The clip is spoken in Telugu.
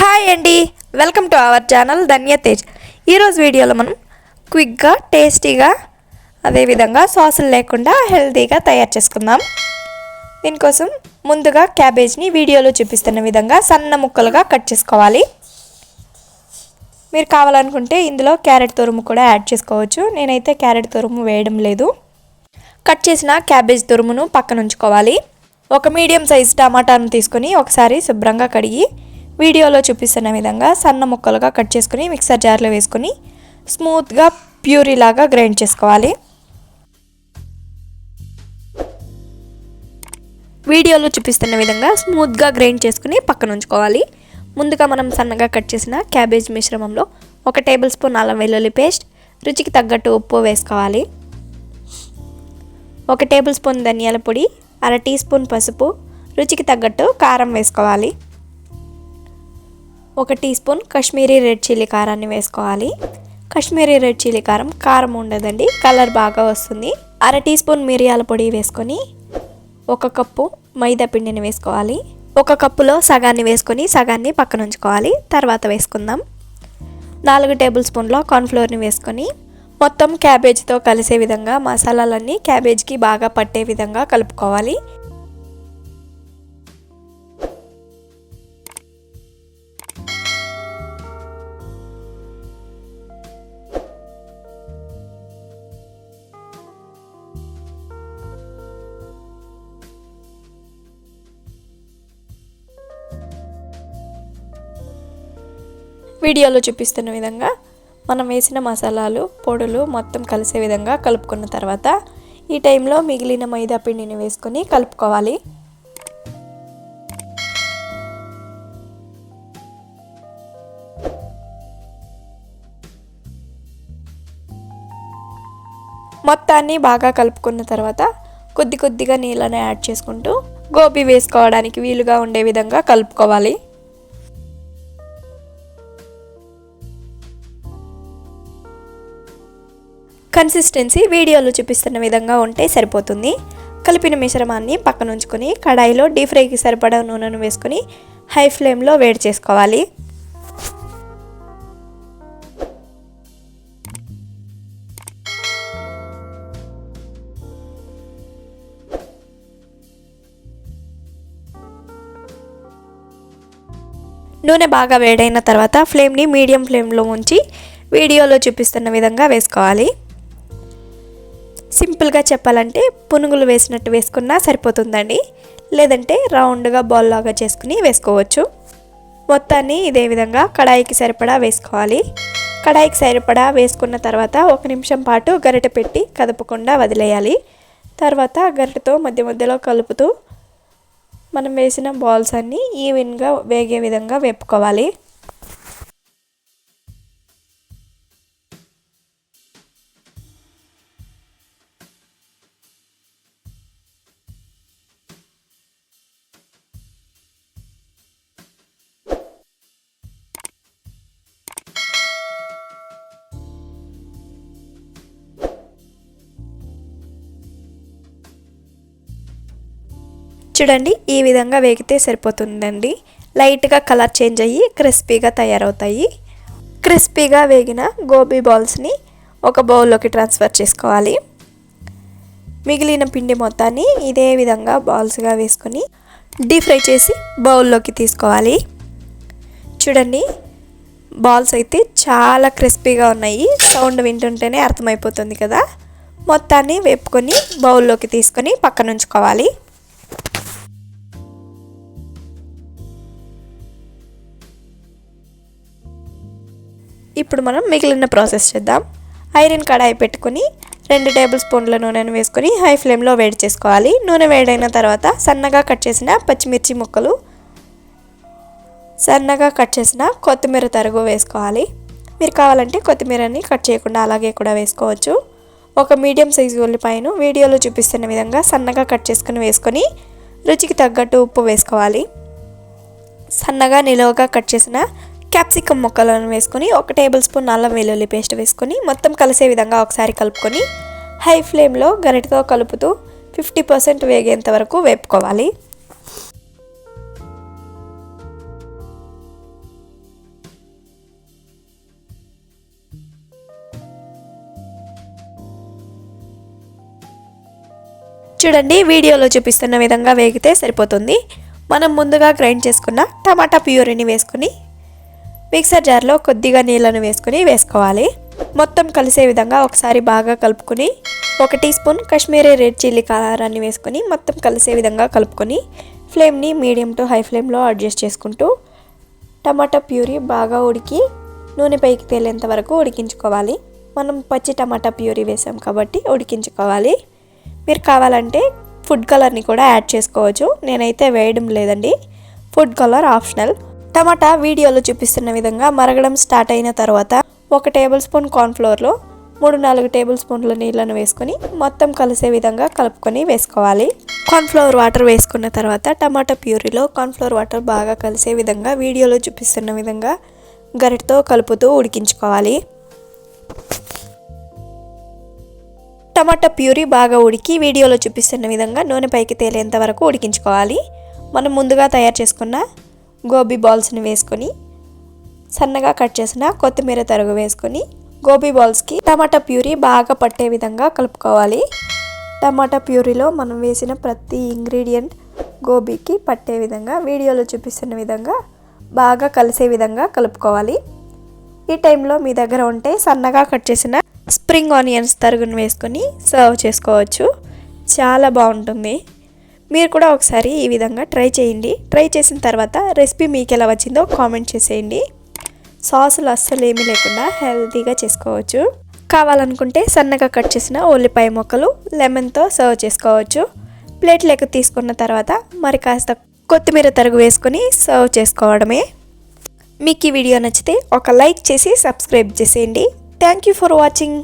హాయ్ అండి. Welcome to our channel Dhanya Tej. ఈరోజు వీడియోలో మనం క్విక్గా టేస్టీగా అదేవిధంగా సాసులు లేకుండా హెల్తీగా తయారు చేసుకుందాం. దీనికోసం ముందుగా క్యాబేజ్ని వీడియోలో చూపిస్తున్న విధంగా సన్న ముక్కలుగా కట్ చేసుకోవాలి. మీరు కావాలనుకుంటే ఇందులో క్యారెట్ తురుము కూడా యాడ్ చేసుకోవచ్చు. నేనైతే క్యారెట్ తురుము వేయడం లేదు. కట్ చేసిన క్యాబేజ్ తురుమును పక్కన ఉంచుకోవాలి. ఒక మీడియం సైజ్ టమాటాను తీసుకొని ఒకసారి శుభ్రంగా కడిగి వీడియోలో చూపిస్తున్న విధంగా సన్న ముక్కలుగా కట్ చేసుకుని మిక్సర్ జార్లో వేసుకొని స్మూత్గా ప్యూరీ లాగా గ్రైండ్ చేసుకోవాలి. వీడియోలో చూపిస్తున్న విధంగా స్మూత్గా గ్రైండ్ చేసుకుని పక్కన ఉంచుకోవాలి. ముందుగా మనం సన్నగా కట్ చేసిన క్యాబేజ్ మిశ్రమంలో ఒక టేబుల్ స్పూన్ అల్లం వెల్లుల్లి పేస్ట్ రుచికి తగ్గట్టు ఉప్పు వేసుకోవాలి. ఒక టేబుల్ స్పూన్ ధనియాల పొడి అర టీ స్పూన్ పసుపు రుచికి తగ్గట్టు కారం వేసుకోవాలి. ఒక teaspoon Kashmiri red chilli కారాన్ని వేసుకోవాలి. కాశ్మీరీ రెడ్ చిల్లీ కారం కారం ఉండదండి కలర్ బాగా వస్తుంది. అర టీ స్పూన్ మిరియాల పొడి వేసుకొని ఒక కప్పు మైదా పిండిని వేసుకోవాలి. ఒక కప్పులో సగాన్ని వేసుకొని సగాన్ని పక్కన ఉంచుకోవాలి. తర్వాత వేసుకుందాం. నాలుగు టేబుల్ స్పూన్లో కార్న్ఫ్లోర్ని వేసుకొని మొత్తం క్యాబేజ్తో కలిసే విధంగా మసాలాలన్నీ క్యాబేజ్కి బాగా పట్టే విధంగా కలుపుకోవాలి. వీడియోలో చూపిస్తున్న విధంగా మనం వేసిన మసాలాలు పొడులు మొత్తం కలిసే విధంగా కలుపుకున్న తర్వాత ఈ టైంలో మిగిలిన మైదా పిండిని వేసుకొని కలుపుకోవాలి. మొత్తాన్ని బాగా కలుపుకున్న తర్వాత కొద్ది కొద్దిగా నీళ్ళని యాడ్ చేసుకుంటూ గోబీ వేసుకోవడానికి వీలుగా ఉండే విధంగా కలుపుకోవాలి. కన్సిస్టెన్సీ వీడియోలో చూపిస్తున్న విధంగా ఉంటే సరిపోతుంది. కలిపిన మిశ్రమాన్ని పక్కన ఉంచుకొని కడాయిలో డీప్ ఫ్రైకి సరిపడా నూనెను వేసుకొని హై ఫ్లేమ్లో వేడి చేసుకోవాలి. నూనె బాగా వేడైన తర్వాత ఫ్లేమ్ని మీడియం ఫ్లేమ్లో ఉంచి వీడియోలో చూపిస్తున్న విధంగా వేసుకోవాలి. సింపుల్గా చెప్పాలంటే పునుగులు వేసినట్టు వేసుకున్నా సరిపోతుందండి. లేదంటే రౌండ్గా బాల్ లాగా చేసుకుని వేసుకోవచ్చు. మొత్తాన్ని ఇదే విధంగా కడాయికి సరిపడా వేసుకోవాలి. కడాయికి సరిపడా వేసుకున్న తర్వాత ఒక నిమిషం పాటు గరిట పెట్టి కదపకుండా వదిలేయాలి. తర్వాత గరిటతో మధ్య మధ్యలో కలుపుతూ మనం వేసిన బాల్స్ అన్నీ ఈవెన్గా వేగే విధంగా వేపుకోవాలి. చూడండి ఈ విధంగా వేగితే సరిపోతుందండి. లైట్గా కలర్ చేంజ్ అయ్యి క్రిస్పీగా తయారవుతాయి. క్రిస్పీగా వేగిన గోబీ బాల్స్ని ఒక బౌల్లోకి ట్రాన్స్ఫర్ చేసుకోవాలి. మిగిలిన పిండి మొత్తాన్ని ఇదే విధంగా బాల్స్గా వేసుకొని డీప్ ఫ్రై చేసి బౌల్లోకి తీసుకోవాలి. చూడండి బాల్స్ అయితే చాలా క్రిస్పీగా ఉన్నాయి. సౌండ్ వింటుంటేనే అర్థమైపోతుంది కదా. మొత్తాన్ని వేపుకొని బౌల్లోకి తీసుకొని పక్కన ఇప్పుడు మనం మిగిలిన ప్రాసెస్ చేద్దాం. ఐరన్ కడాయి పెట్టుకొని రెండు టేబుల్ స్పూన్ల నూనెను వేసుకొని హై ఫ్లేమ్లో వేడి చేసుకోవాలి. నూనె వేడైన తర్వాత సన్నగా కట్ చేసిన పచ్చిమిర్చి ముక్కలు సన్నగా కట్ చేసిన కొత్తిమీర తరుగు వేసుకోవాలి. మీరు కావాలంటే కొత్తిమీరని కట్ చేయకుండా అలాగే కూడా వేసుకోవచ్చు. ఒక మీడియం సైజు ఉల్లిపాయను వీడియోలో చూపిస్తున్న విధంగా సన్నగా కట్ చేసుకుని వేసుకొని రుచికి తగ్గట్టు ఉప్పు వేసుకోవాలి. సన్నగా నిలువగా కట్ చేసిన క్యాప్సికమ్ ముక్కలను వేసుకొని ఒక టేబుల్ స్పూన్ అల్లం వెల్లుల్లి పేస్ట్ వేసుకొని మొత్తం కలిసే విధంగా ఒకసారి కలుపుకొని హై ఫ్లేమ్లో గరిటతో కలుపుతూ ఫిఫ్టీ పర్సెంట్ వేగేంత వరకు వేపుకోవాలి. చూడండి వీడియోలో చూపిస్తున్న విధంగా వేగితే సరిపోతుంది. మనం ముందుగా గ్రైండ్ చేసుకున్న టమాటా ప్యూరీని వేసుకుని మిక్సర్ జార్లో కొద్దిగా నీళ్ళను వేసుకుని వేసుకోవాలి. మొత్తం కలిసే విధంగా ఒకసారి బాగా కలుపుకొని ఒక teaspoon Kashmiri red chilli కారాన్ని వేసుకొని మొత్తం కలిసే విధంగా కలుపుకొని ఫ్లేమ్ని మీడియం టు హై ఫ్లేమ్లో అడ్జస్ట్ చేసుకుంటూ టమాటా ప్యూరీ బాగా ఉడికి నూనె పైకి తేలేంత వరకు ఉడికించుకోవాలి. మనం పచ్చి టమాటా ప్యూరీ వేసాం కాబట్టి ఉడికించుకోవాలి. మీరు కావాలంటే ఫుడ్ కలర్ని కూడా యాడ్ చేసుకోవచ్చు. నేనైతే వేయడం లేదండి. Food colour optional. టమాటా వీడియోలో చూపిస్తున్న విధంగా మరగడం స్టార్ట్ అయిన తర్వాత ఒక టేబుల్ స్పూన్ కార్న్ఫ్లోర్లో మూడు నాలుగు టేబుల్ స్పూన్ల నీళ్ళను వేసుకొని మొత్తం కలిసే విధంగా కలుపుకొని వేసుకోవాలి. కార్న్ఫ్లవర్ వాటర్ వేసుకున్న తర్వాత టమాటా ప్యూరీలో కార్న్ఫ్లవర్ వాటర్ బాగా కలిసే విధంగా వీడియోలో చూపిస్తున్న విధంగా గరిటతో కలుపుతూ ఉడికించుకోవాలి. టమాటా ప్యూరీ బాగా ఉడికి వీడియోలో చూపిస్తున్న విధంగా నూనె పైకి తేలేంత వరకు ఉడికించుకోవాలి. మనం ముందుగా తయారు చేసుకున్న గోబీ బాల్స్ని వేసుకొని సన్నగా కట్ చేసిన కొత్తిమీర తరుగు వేసుకొని గోబీ బాల్స్కి టమాటా ప్యూరీ బాగా పట్టే విధంగా కలుపుకోవాలి. టమాటా ప్యూరీలో మనం వేసిన ప్రతి ఇంగ్రీడియంట్ గోబీకి పట్టే విధంగా వీడియోలో చూపిస్తున్న విధంగా బాగా కలిసే విధంగా కలుపుకోవాలి. ఈ టైంలో మీ దగ్గర ఉంటే సన్నగా కట్ చేసిన స్ప్రింగ్ ఆనియన్స్ తరుగును వేసుకొని సర్వ్ చేసుకోవచ్చు. చాలా బాగుంటుంది. మీరు కూడా ఒకసారి ఈ విధంగా ట్రై చేయండి. ట్రై చేసిన తర్వాత రెసిపీ మీకు ఎలా వచ్చిందో కామెంట్ చేసేయండి. సాసులు అస్సలు ఏమీ లేకుండా హెల్తీగా చేసుకోవచ్చు. కావాలనుకుంటే సన్నగా కట్ చేసిన ఉల్లిపాయ ముక్కలు లెమన్తో సర్వ్ చేసుకోవచ్చు. ప్లేట్ లెక్క తీసుకున్న తర్వాత మరి కాస్త కొత్తిమీర తరుగు వేసుకొని సర్వ్ చేసుకోవడమే. మీకు ఈ వీడియో నచ్చితే ఒక లైక్ చేసి సబ్స్క్రైబ్ చేసేయండి. Thank you for watching.